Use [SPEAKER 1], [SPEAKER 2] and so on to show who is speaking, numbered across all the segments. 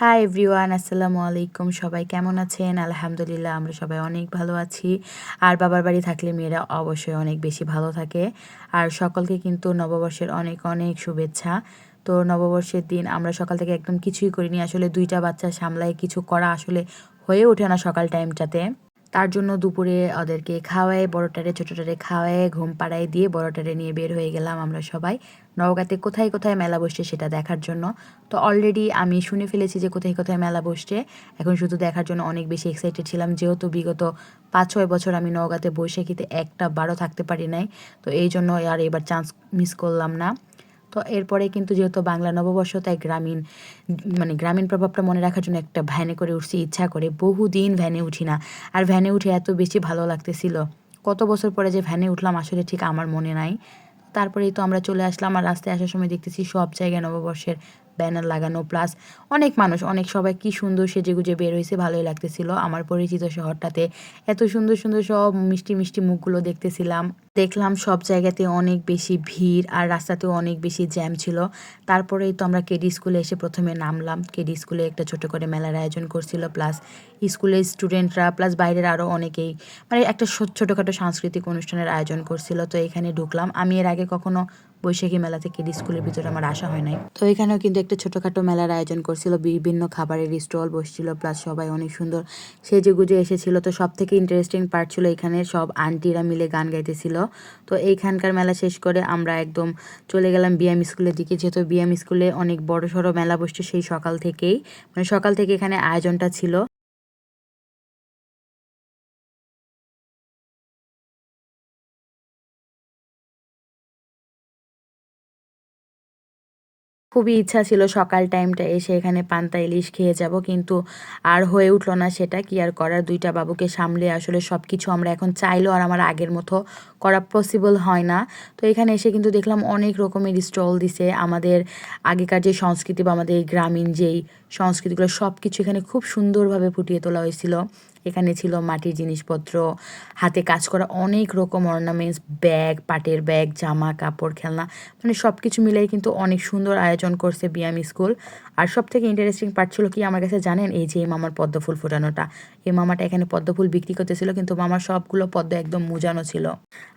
[SPEAKER 1] Hi everyone আসসালামু আলাইকুম। সবাই কেমন আছেন? আলহামদুলিল্লাহ, আমরা সবাই অনেক ভালো আছি। আর বাবার বাড়ি থাকলে মেয়েরা অবশ্যই অনেক বেশি ভালো থাকে। আর সকলকে কিন্তু নববর্ষের অনেক অনেক শুভেচ্ছা। তো নববর্ষের দিন আমরা সকাল থেকে একদম কিছুই করিনি। আসলে দুইটা বাচ্চা সামলায়, কিছু করা আসলে হয়ে ওঠে না সকাল টাইমটাতে তার জন্য দুপুরে ওদেরকে খাওয়ায়, বড়টারে, ছোটোটারে খাওয়ায়, ঘুম পাড়ায় দিয়ে বড়টারে নিয়ে বের হয়ে গেলাম আমরা সবাই। নওগাঁতে কোথায় কোথায় মেলা বসছে সেটা দেখার জন্য। তো অলরেডি আমি শুনে ফেলেছি যে কোথায় কোথায় মেলা বসছে। এখন শুধু দেখার জন্য অনেক বেশি এক্সাইটেড ছিলাম, যেহেতু বিগত পাঁচ ছয় বছর আমি নওগাঁতে বসে বৈশাখীতে একটা বারো থাকতে পারি নাই। তো এই জন্য আর এবার চান্স মিস করলাম না। তো এরপরে কিন্তু যেহেতু বাংলা নববর্ষ, তাই গ্রামীণ মানে গ্রামীণ প্রভাবটা মনে রাখার জন্য একটা ভ্যানে করে উঠছি, ইচ্ছা করে। বহুদিন ভ্যানে উঠি না। আর ভ্যানে উঠে এত বেশি ভালো লাগতেছিল। কত বছর পরে যে ভ্যানে উঠলাম, আসলে ঠিক আমার মনে নাই। তারপরেই তো আমরা চলে আসলাম আর রাস্তায় আসার সময় দেখতেছি সব জায়গায় নববর্ষের ব্যানার লাগানো প্লাস অনেক মানুষ, অনেক সবাই কি সুন্দর সেজে গুজে বের হয়েছে ভালোই লাগতেছিল। আমার পরিচিত শহরটাতে এত সুন্দর সুন্দর সব মিষ্টি মিষ্টি মুখগুলো দেখতেছিলাম। দেখলাম সব জায়গাতে অনেক বেশি ভিড় আর রাস্তাতেও অনেক বেশি জ্যাম ছিল। তারপরেই তো আমরা কেডি স্কুলে এসে প্রথমে নামলাম। কেডি স্কুলে একটা ছোট করে মেলার আয়োজন করছিল প্লাস স্কুলের স্টুডেন্টরা প্লাস বাইরের আরও অনেকেই মানে একটা ছোটোখাটো সাংস্কৃতিক অনুষ্ঠানের আয়োজন করছিল। তো এখানে ঢুকলাম। আমি এর আগে কখনো বৈশাখী মেলা থেকে স্কুলের ভিতরে আমার আসা হয় নাই। তো এখানেও কিন্তু একটা ছোটোখাটো মেলার আয়োজন করছিল, বিভিন্ন খাবারের স্টল বসছিল প্লাস সবাই অনেক সুন্দর সেজে গুজে এসেছিল। তো সব থেকে ইন্টারেস্টিং পার্ট ছিল এখানে সব আন্টিরা মিলে গান গাইতেছিল। তো এইখানকার মেলা শেষ করে আমরা একদম চলে গেলাম বিএম স্কুলের দিকে। যেহেতু বিএম স্কুলে অনেক বড় সড়ো মেলা বসছে সেই সকাল থেকেই মানে সকাল থেকে এখানে আয়োজনটা ছিল। খুবই ইচ্ছা ছিল সকাল টাইমটা এসে এখানে পান্তা ইলিশ খেয়ে যাব, কিন্তু আর হয়ে উঠল না সেটা। কি আর করার? দুইটা বাবুকে সামলে আসলে সব কিছু আমরা এখন চাইলেও আর আমার আগের মতো করা পসিবল হয় না। তো এখানে এসে কিন্তু দেখলাম অনেক রকমের স্টল দিছে। আমাদের আগেকার যে সংস্কৃতি বা আমাদের গ্রামীণ যেই সংস্কৃতিগুলো সব কিছু এখানে খুব সুন্দরভাবে ফুটিয়ে তোলা হয়েছিল। এখানে ছিল মাটির জিনিসপত্র, হাতে কাজ করা অনেক রকম অর্নামেন্টস ব্যাগ পাটের ব্যাগ জামা, কাপড়, খেলনা মানে সব কিছু মিলাই কিন্তু অনেক সুন্দর আয়োজন করছে বিয়াম স্কুল আর সব থেকে ইন্টারেস্টিং পার্ট ছিল কি, আমার কাছে জানেন, এই যে এই মামার পদ্মফুল ফোটানোটা। এই মামাটা এখানে পদ্ম ফুল বিক্রি করতেছিল, কিন্তু মামার সবগুলো পদ্ম একদম মুজানো ছিল।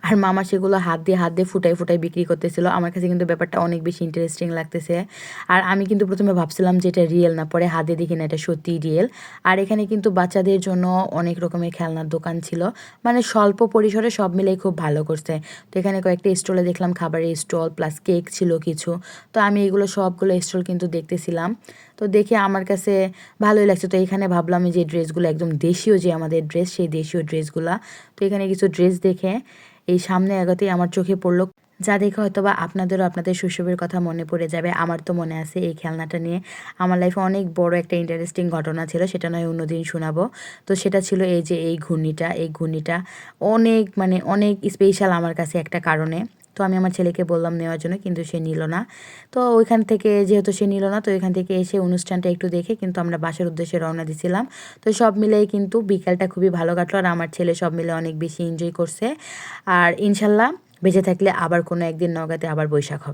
[SPEAKER 1] আর মামা সেগুলো হাত দিয়ে হাত দিয়ে ফুটাই ফুটাই বিক্রি করতেছিল। আমার কাছে কিন্তু ব্যাপারটা অনেক বেশি ইন্টারেস্টিং লাগতেছে। আর আমি কিন্তু প্রথমে ভাবছিলাম যে এটা রিয়েল না, পরে হাতে দেখি না, এটা সত্যিই রিয়েল আর এখানে কিন্তু বাচ্চাদের জন্য অনেক রকমের খেলনার দোকান ছিল। মানে স্বল্প পরিসরে সব মিলেই খুব ভালো করছে। তো এখানে কয়েকটা স্টলে দেখলাম খাবারের স্টল প্লাস কেক ছিল কিছু। তো আমি এগুলো সবগুলো স্টল কিন্তু দেখতেছিলাম। তো দেখে আমার কাছে ভালোই লাগছে। তো এখানে ভাবলাম যে ড্রেসগুলো একদম দেশীয় যে আমাদের ড্রেস, সেই দেশীয় ড্রেসগুলো। তো এখানে কিছু ড্রেস দেখে এই সামনে এগোতেই আমার চোখে পড়ল যা দেখে হয়তো বা আপনাদেরও আপনাদের শৈশবের কথা মনে পড়ে যাবে, আমার তো মনে আছে এই খেলনাটা নিয়ে। আমার লাইফে অনেক বড় একটা ইন্টারেস্টিং ঘটনা ছিল, সেটা নয় অন্যদিন শোনাবো। তো সেটা ছিল এই যে এই ঘূর্ণিটা এই ঘূর্ণিটা অনেক মানে অনেক স্পেশাল আমার কাছে একটা কারণে। তো আমি আমার ছেলেকে বললাম নেওয়ার জন্য, কিন্তু সে নিল না। তো ওইখান থেকে, যেহেতু সে নিল না, তো ওইখান থেকে এসে অনুষ্ঠানটা একটু দেখে কিন্তু আমরা বাসার উদ্দেশ্যে রওনা দিছিলাম। তো সব মিলেই কিন্তু বিকালটা খুবই ভালো কাটলো, আর আমার ছেলে সব মিলে অনেক বেশি এনজয় করছে। আর ইনশাল্লাহ বেঁচে থাকলে আবার কোনো একদিন নগাতে আবার বৈশাখ হবে।